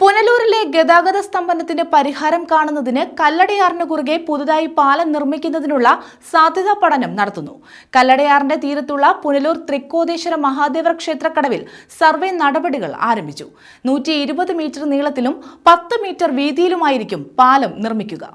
പുനലൂരിലെ ഗതാഗത സ്തംഭനത്തിന് പരിഹാരം കാണുന്നതിന് കല്ലടയാറിന് കുറുകെ പുതുതായി പാലം നിർമ്മിക്കുന്നതിനുള്ള സാധ്യതാ പഠനം നടത്തുന്നു. കല്ലടയാറിന്റെ തീരത്തുള്ള പുനലൂർ തൃക്കോതേശ്വര മഹാദേവർ ക്ഷേത്രക്കടവിൽ സർവേ നടപടികൾ ആരംഭിച്ചു. നൂറ്റി മീറ്റർ നീളത്തിലും പത്ത് മീറ്റർ വീതിയിലുമായിരിക്കും പാലം നിർമ്മിക്കുക.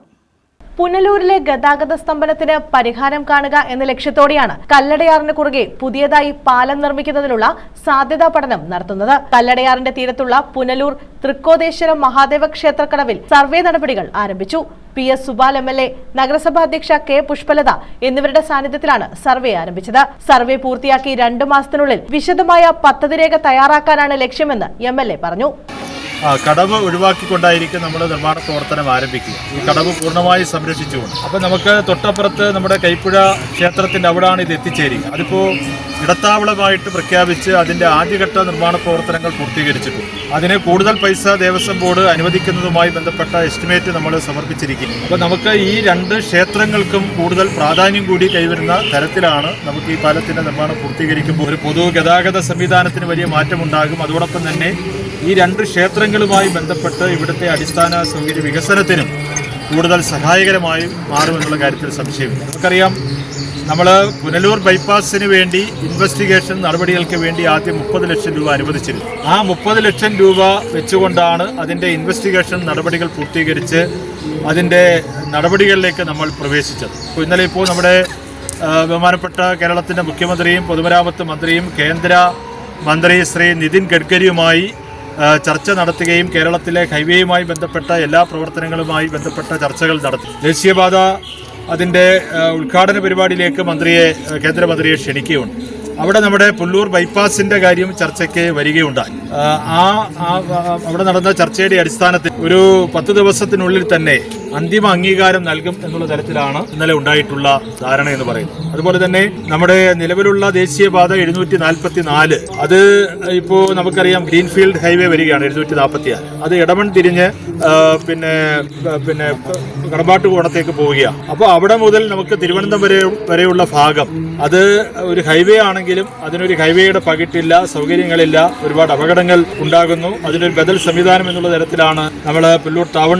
പുനലൂരിലെ ഗതാഗത സ്തംഭനത്തിന് പരിഹാരം കാണുക എന്ന ലക്ഷ്യത്തോടെയാണ് കല്ലടയാറിന് കുറുകെ പുതിയതായി പാലം നിർമ്മിക്കുന്നതിനുള്ള സാധ്യതാ പഠനം നടത്തുന്നത്. കല്ലടയാറിന്റെ തീരത്തുള്ള പുനലൂർ തൃക്കോതേശ്വരം മഹാദേവ ക്ഷേത്രക്കടവിൽ സർവേ നടപടികൾ ആരംഭിച്ചു. P S Supal M L A നഗരസഭാ അധ്യക്ഷ കെ പുഷ്പലത എന്നിവരുടെ സാന്നിധ്യത്തിലാണ് സർവേ ആരംഭിച്ചത്. സർവേ പൂർത്തിയാക്കി രണ്ടു മാസത്തിനുള്ളിൽ വിശദമായ പദ്ധതി രേഖ തയ്യാറാക്കാനാണ് ലക്ഷ്യമെന്ന് എം പറഞ്ഞു. കടവ് ഒഴിവാക്കിക്കൊണ്ടായിരിക്കും നമ്മൾ നിർമ്മാണ പ്രവർത്തനം ആരംഭിക്കുക. ഈ കടവ് പൂർണമായി സംരക്ഷിച്ചുകൊണ്ട്. അപ്പോൾ നമുക്ക് തൊട്ടപ്പുറത്ത് നമ്മുടെ കൈപ്പുഴ ക്ഷേത്രത്തിന്റെ അവിടെയാണ് ഇത് എത്തിച്ചേരുക. അതിപ്പോൾ ഇടത്താവളമായിട്ട് പ്രഖ്യാപിച്ച് അതിന്റെ ആദ്യഘട്ട നിർമ്മാണ പ്രവർത്തനങ്ങൾ പൂർത്തീകരിച്ചിട്ടുണ്ട്. അതിന് കൂടുതൽ പൈസ ദേവസ്വം ബോർഡ് അനുവദിക്കുന്നതുമായി ബന്ധപ്പെട്ട എസ്റ്റിമേറ്റ് നമ്മൾ സമർപ്പിച്ചിരിക്കുന്നു. അപ്പോൾ നമുക്ക് ഈ രണ്ട് ക്ഷേത്രങ്ങൾക്കും കൂടുതൽ പ്രാധാന്യം കൂടി കൈവരുന്ന തരത്തിലാണ് നമുക്ക് ഈ പാലത്തിന്റെ നിർമ്മാണം പൂർത്തീകരിക്കുമ്പോൾ ഒരു പൊതു ഗതാഗത സംവിധാനത്തിന് വലിയ മാറ്റമുണ്ടാകും. അതോടൊപ്പം തന്നെ ഈ രണ്ട് ക്ഷേത്രങ്ങളുമായി ബന്ധപ്പെട്ട് ഇവിടുത്തെ അടിസ്ഥാന സൗകര്യ വികസനത്തിനും കൂടുതൽ സഹായകരമായി മാറുമെന്നുള്ള കാര്യത്തിൽ സംശയമില്ല. നമുക്കറിയാം നമ്മൾ പുനലൂർ ബൈപ്പാസിന് വേണ്ടി ഇൻവെസ്റ്റിഗേഷൻ നടപടികൾക്ക് വേണ്ടി ആദ്യം മുപ്പത് ലക്ഷം രൂപ അനുവദിച്ചിരുന്നു. ആ മുപ്പത് ലക്ഷം രൂപ വെച്ചുകൊണ്ടാണ് അതിന്റെ ഇൻവെസ്റ്റിഗേഷൻ നടപടികൾ പൂർത്തീകരിച്ച് അതിന്റെ നടപടികളിലേക്ക് നമ്മൾ പ്രവേശിച്ചത്. അപ്പോൾ ഇന്നലെ ഇപ്പോൾ നമ്മുടെ ബഹുമാനപ്പെട്ട കേരളത്തിന്റെ മുഖ്യമന്ത്രിയും പൊതുമരാമത്ത് മന്ത്രിയും കേന്ദ്ര മന്ത്രി ശ്രീ നിതിൻ ഗഡ്കരിയുമായി ചർച്ച നടത്തുകയും കേരളത്തിലെ ഹൈവേയുമായി ബന്ധപ്പെട്ട എല്ലാ പ്രവർത്തനങ്ങളുമായി ബന്ധപ്പെട്ട ചർച്ചകൾ നടത്തി. ദേശീയപാത അതിന്റെ ഉദ്ഘാടന പരിപാടിയിലേക്ക് മന്ത്രിയെ കേന്ദ്രമന്ത്രിയെ ക്ഷണിക്കുകയുണ്ട്. അവിടെ നമ്മുടെ പുല്ലൂർ ബൈപ്പാസിന്റെ കാര്യം ചർച്ചയ്ക്ക് വരികയുണ്ടായി. ആ- അവിടെ നടന്ന ചർച്ചയുടെ അടിസ്ഥാനത്തിൽ ഒരു പത്ത് ദിവസത്തിനുള്ളിൽ തന്നെ അന്തിമ അംഗീകാരം നൽകും എന്നുള്ള തരത്തിലാണ് ഇന്നലെ ഉണ്ടായിട്ടുള്ള ധാരണ എന്ന് പറയുന്നത്. അതുപോലെ തന്നെ നമ്മുടെ നിലവിലുള്ള ദേശീയപാത എഴുന്നൂറ്റി നാൽപ്പത്തി നാല് അത് ഇപ്പോൾ നമുക്കറിയാം ഗ്രീൻഫീൽഡ് ഹൈവേ വരികയാണ് എഴുന്നൂറ്റി നാൽപ്പത്തി ആറ് അത് ഇടമൺ തിരിഞ്ഞ് പിന്നെ പിന്നെ കടമ്പാട്ട് കോണത്തേക്ക് പോവുകയാണ്. അപ്പോൾ അവിടെ മുതൽ നമുക്ക് തിരുവനന്തപുരം വരെ വരെയുള്ള ഭാഗം അത് ഒരു ഹൈവേ ആണെങ്കിലും അതിനൊരു ഹൈവേയുടെ പകിട്ടില്ല സൗകര്യങ്ങളില്ല ഒരുപാട് അപകടങ്ങൾ ഉണ്ടാകുന്നു. അതിനൊരു ബദൽ സംവിധാനം എന്നുള്ള തരത്തിലാണ് നമ്മൾ പുല്ലൂർ ടൗൺ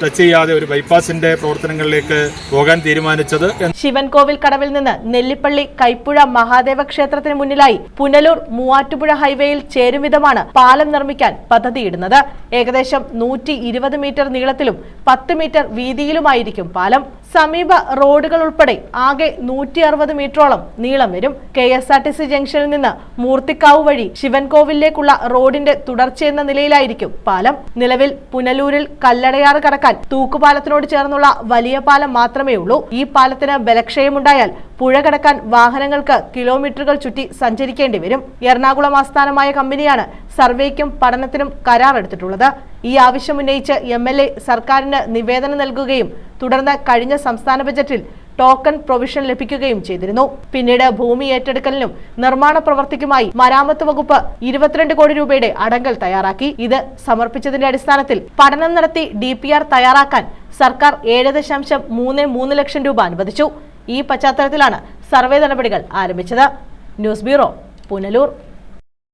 ടച്ച് ചെയ്യാതെ ഒരു ബൈപ്പാസിന്റെ പ്രവർത്തനങ്ങളിലേക്ക് പോകാൻ തീരുമാനിച്ചത് ശിവൻകോവിൽ കടവിൽ നിന്ന് നെല്ലിപ്പള്ളി കൈപ്പുഴ മഹാദേവ ക്ഷേത്രത്തിന് മുന്നിലായി പുനലൂർ മൂവാറ്റുപുഴ ഹൈവേയിൽ ചേരും വിധമാണ് പാലം നിർമ്മിക്കാൻ പദ്ധതിയിടുന്നത്. ഏകദേശം നൂറ്റി മീറ്റർ നീളത്തിലും പത്ത് മീറ്റർ വീതിയിലുമായിരിക്കും പാലം. സമീപ റോഡുകൾ ഉൾപ്പെടെ ആകെ നൂറ്റി അറുപത് മീറ്ററോളം നീളം വരും. K S R T C ജംഗ്ഷനിൽ നിന്ന് മൂർത്തിക്കാവ് വഴി ശിവൻകോവിലേക്കുള്ള റോഡിന്റെ തുടർച്ചയെന്ന നിലയിലായിരിക്കും പാലം. നിലവിൽ പുനലൂരിൽ കല്ലടയാറ് കടക്കാൻ തൂക്കുപാലത്തിനോട് ചേർന്നുള്ള വലിയ പാലം മാത്രമേ ഉള്ളൂ. ഈ പാലത്തിന് ബലക്ഷയമുണ്ടായാൽ പുഴ കടക്കാൻ വാഹനങ്ങൾക്ക് കിലോമീറ്ററുകൾ ചുറ്റി സഞ്ചരിക്കേണ്ടി വരും. എറണാകുളം ആസ്ഥാനമായ കമ്പനിയാണ് സർവേക്കും പഠനത്തിനും കരാർ എടുത്തിട്ടുള്ളത് ഈ ആവശ്യം ഉന്നയിച്ച് എം എൽ എ സർക്കാരിന് നിവേദനം നൽകുകയും തുടർന്ന് കഴിഞ്ഞ സംസ്ഥാന ബജറ്റിൽ ടോക്കൺ പ്രൊവിഷൻ ലഭിക്കുകയും ചെയ്തിരുന്നു. പിന്നീട് ഭൂമി ഏറ്റെടുക്കലിനും നിർമ്മാണ പ്രവർത്തിക്കുമായി മരാമത്ത് വകുപ്പ് ഇരുപത്തിരണ്ട് കോടി രൂപയുടെ അടങ്കൽ തയ്യാറാക്കി. ഇത് സമർപ്പിച്ചതിന്റെ അടിസ്ഥാനത്തിൽ പഠനം നടത്തി ഡി തയ്യാറാക്കാൻ സർക്കാർ ഏഴ് ദശാംശം മൂന്ന് മൂന്ന് ലക്ഷം രൂപ അനുവദിച്ചു. ഈ പശ്ചാത്തലത്തിലാണ് സർവേ നടപടികൾ ആരംഭിച്ചത്. News bureau Punalur.